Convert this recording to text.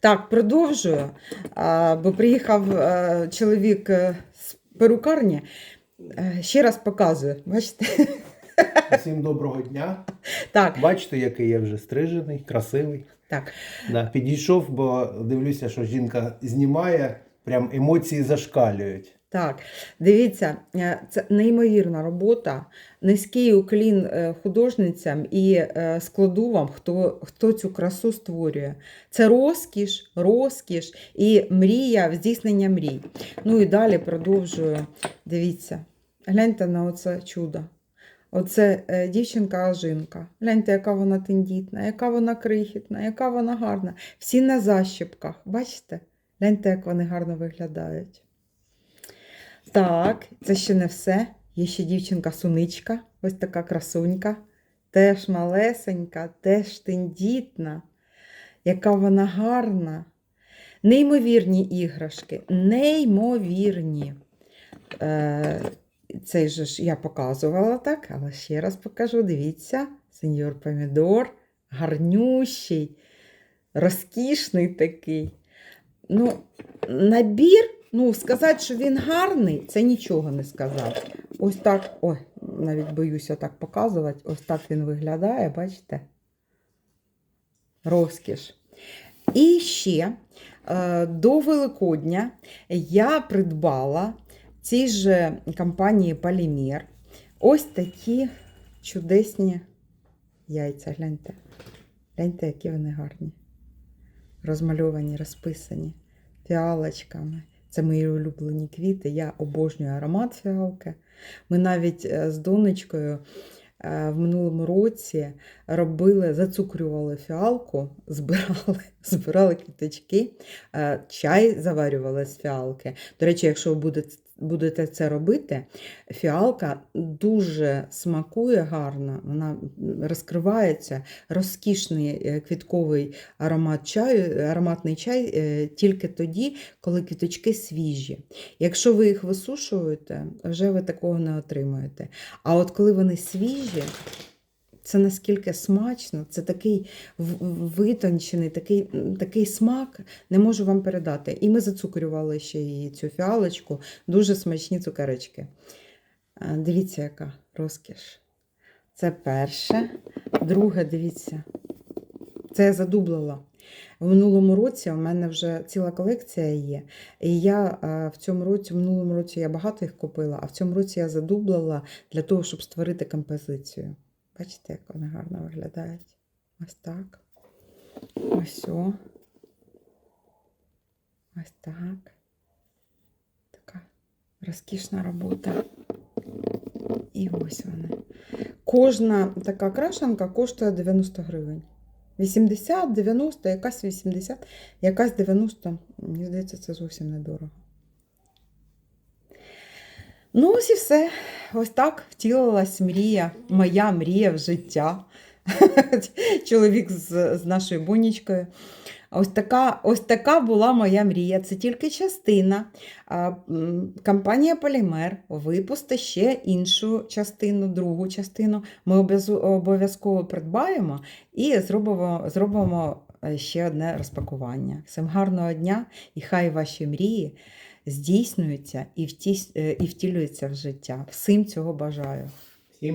Так, продовжую. Бо приїхав е, чоловік е, з перукарні. Е, ще раз показую. Бачите? Всім доброго дня. Так, Бачите, який я вже стрижений, красивий. так. Да, підійшов, бо дивлюся, що жінка знімає, прям емоції зашкалюють. Так, дивіться, е, це неймовірна робота. Низький уклін е, художницям і е, складувам, хто, хто цю красу створює. Це розкіш, розкіш і мрія, здійснення мрій. Ну і далі продовжую. Дивіться, гляньте на оце чудо. Оце дівчинка-ажинка. Гляньте, яка вона тендітна, яка вона крихітна, яка вона гарна. Всі на защіпках. Бачите? Гляньте, як вони гарно виглядають. Так, це ще не все. Є ще дівчинка-суничка, ось така красунька. Теж малесенька, теж тендітна. Яка вона гарна. Неймовірні іграшки, неймовірні. Е, цей же ж я показувала так, але ще раз покажу. Дивіться, сеньор помідор, гарнющий, розкішний такий. Ну, набір, ну, сказати, що він гарний, це нічого не сказати. Ось так, ой, навіть боюся так показувати. Ось так він виглядає, бачите? Розкіш. І ще е, до Великодня я придбала цій же компанії Полімер ось такі чудесні яйця. Гляньте. Гляньте, які вони гарні. Розмальовані, розписані фіалочками. Це мої улюблені квіти. Я обожнюю аромат фіалки. Ми навіть е, з донечкою е, в минулому році робили, зацукрювали фіалку, збирали, збирали квіточки, е, чай заварювали з фіалки. До речі, якщо ви будете, будете це робити, фіалка дуже смакує гарно, вона розкривається, розкішний е, квітковий аромат чаю, ароматний чай е, тільки тоді, коли квіточки свіжі. Якщо ви їх висушуєте, вже ви такого не отримаєте. А от коли вони свіжі, це наскільки смачно, це такий витончений, такий, такий смак, не можу вам передати. І ми зацукрювали ще її цю фіалочку, дуже смачні цукерочки. Дивіться, яка розкіш. Це перше. Друге, дивіться. Це я задублила. В минулому році у мене вже ціла колекція є. І я в цьому році, в минулому році я багато їх купила, а в цьому році я задублила для того, щоб створити композицію. Бачите, як вони гарно виглядають. Ось так. Ось. Ось так. Така розкішна робота. І ось вони. Кожна така крашенка коштує 90 гривень. 80, 90, якась 80, якась 90. Мені здається, це зовсім недорого. Ну, ось і все. Ось так втілилась мрія, моя мрія в життя. Чоловік з, з нашою бонічкою. Ось така, ось така була моя мрія. Це тільки частина. Компанія Полімер випустить ще іншу частину, другу частину. Ми обов'язково придбаємо і зробимо, зробимо е, ще одне розпакування. Всім гарного дня і хай ваші мрії втіс- е, і втілюються в життя. Всім цього бажаю.